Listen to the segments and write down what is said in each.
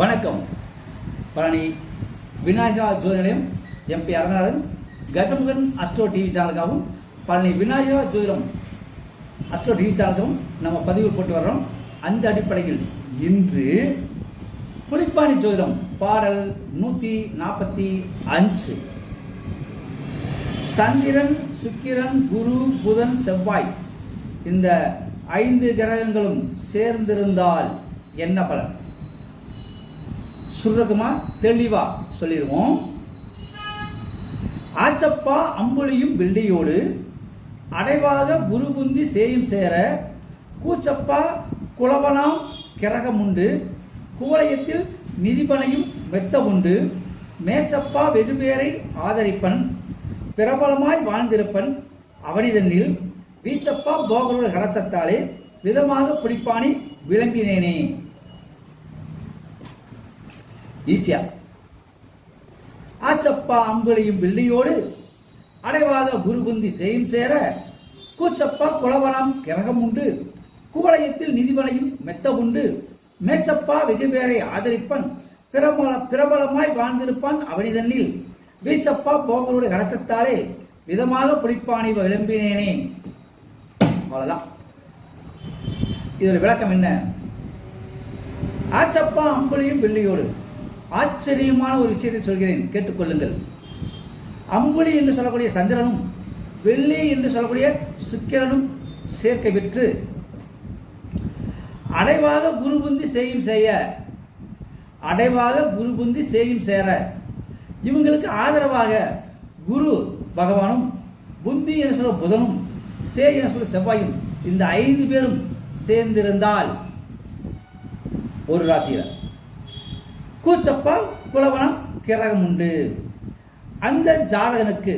வணக்கம். பழனி விநாயகா ஜோதி நிலையம் MP Aranganathan Gajamugan astro TV சேனலுக்காகவும் Palani Vinayaka ஜோதிடம் அஸ்ட்ரோ டிவி சேனலுக்காகவும் நம்ம பதிவு போட்டு வர்றோம். அந்த அடிப்படையில் இன்று புலிப்பாணி ஜோதிடம் பாடல் நூற்றி நாற்பத்தி அஞ்சு. சந்திரன் சுக்கிரன் குரு புதன் செவ்வாய் இந்த ஐந்து கிரகங்களும் சேர்ந்திருந்தால் என்ன பலன்? சுருக்கமாக தெளிவா சொல்லிடுவோம் ஆச்சப்பா அம்புலியும் வெள்ளியோடு அடைவாக குருபுந்தி சேயும் சேர கூச்சப்பா குளவனாம் கிரகமுண்டு கூலயத்தில் நிதிபனையும் மெத்த உண்டு. மேச்சப்பா வெகுபேரை ஆதரிப்பன். பிரபலமாய் வாழ்ந்திருப்பன் அவனிதனில். வீச்சப்பா போகரோட கடச்சத்தாலே விதமாக பிடிப்பானி விளங்கினேனே. ஈஸியா. ஆச்சப்பா அம்புலியும் வெள்ளியோடு அடைவாத குருகுந்தி செய்யும் சேர கூச்சப்பா குலவனம் கிரகம் உண்டு. குவளையத்தில் நிதிமலையும் மெத்த உண்டு. மேச்சப்பா வெகுபேரை ஆதரிப்பன். பிரபல பிரபலமாய் வாழ்ந்திருப்பான் அவனிதனில் வீச்சப்பா போகரோடு கடச்சத்தாலே விதமாக புளிப்பானை விளம்பினேனே. அவ்வளவுதான். இதோட விளக்கம் என்ன? ஆச்சப்பா அம்புலியும் வெள்ளியோடு ஆச்சரியமான ஒரு விஷயத்தை சொல்கிறேன். கேட்டுக்கொள்ளுங்கள். அம்புலி என்று சொல்லக்கூடிய சந்திரனும் வெள்ளி என்று சொல்லக்கூடிய சுக்கிரனும் சேர்க்கை பெற்று அடைவாக குருபுந்தி செய்யும் செய்ய அடைவாக குருபுந்தி செய்யும் சேர. இவங்களுக்கு ஆதரவாக குரு பகவானும் புந்தி என்று சொல்ல புதனும் சே என்று சொல்ல செவ்வாயும் இந்த ஐந்து பேரும் சேர்ந்திருந்தால் ஒரு ராசியில் கூச்சப்பா குலவனம் கிரகம் உண்டு அந்த ஜாதகனுக்கு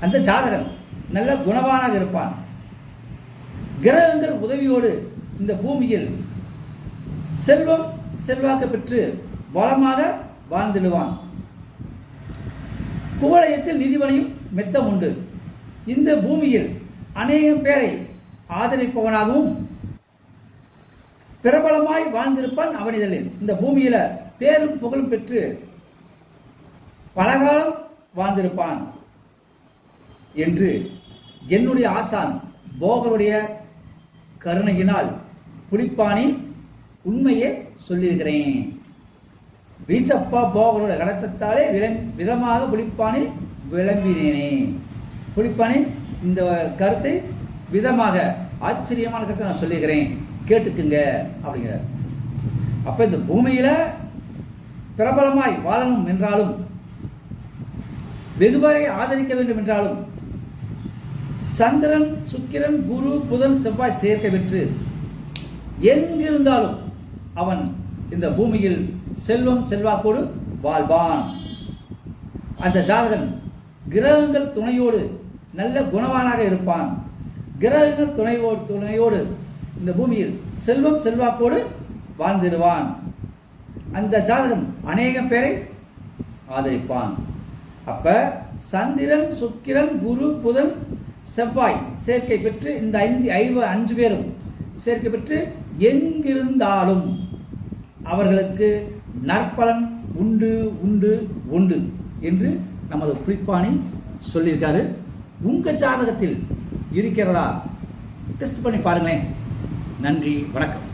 அந்த ஜாதகன் நல்ல குணவானாக இருப்பான். கிரகங்கள் உதவியோடு இந்த பூமியில் செல்வம் செல்வாக்கு பெற்று வளமாக வாழ்ந்திடுவான். குவலயத்தில் நிதிவனையும் மெத்தம் உண்டு. இந்த பூமியில் அநேகம் பேரை ஆதரிப்பவனாகவும் பிரபலமாய் வாழ்ந்திருப்பான் அவனிதழில் இந்த பூமியில பேரும் புகழும் பெற்று பலகாலம் வாழ்ந்திருப்பான் என்று என்னுடைய ஆசான் போகருடைய கருணையினால் புலிப்பாணி உண்மையே சொல்லியிருக்கிறேன். வீச்சப்பா போகருடைய கடச்சத்தாலே விளம் விதமாக புலிப்பாணி விளம்பினேனே. புலிப்பாணி இந்த கருத்தை விதமாக ஆச்சரியமான கருத்தை நான் சொல்லுகிறேன் கேட்டுக்குங்க அப்படிங்கிறார். அப்போ இந்த பூமியில் பிரபலமாய் வாழணும் என்றாலும் வெகுவரை ஆதரிக்க வேண்டும் என்றாலும் சந்திரன் சுக்கிரன் குரு புதன் செவ்வாய் சேர்க்க பெற்று எங்கிருந்தாலும் அவன் இந்த பூமியில் செல்வம் செல்வாக்கோடு வாழ்வான். அந்த ஜாதகன் கிரகங்கள் துணையோடு நல்ல குணவானாக இருப்பான். கிரகங்கள் துணையோடு துணையோடு இந்த பூமியில் செல்வம் செல்வாக்கோடு வாழ்ந்திருவான் அந்த ஜாதகம் அநேகம் பேரை ஆதரிப்பான். அப்ப சந்திரன் சுக்கிரன் குரு புதன் செவ்வாய் சேர்க்கை பெற்று இந்த அஞ்சு ஐவ அஞ்சு பேரும் சேர்க்கை பெற்று எங்கிருந்தாலும் அவர்களுக்கு நற்பலன் உண்டு உண்டு உண்டு என்று நமது குறிப்பாணி சொல்லியிருக்காரு. உங்கள் ஜாதகத்தில் இருக்கிறதா? டெஸ்ட் பண்ணி பாருங்களேன். நன்றி வணக்கம்.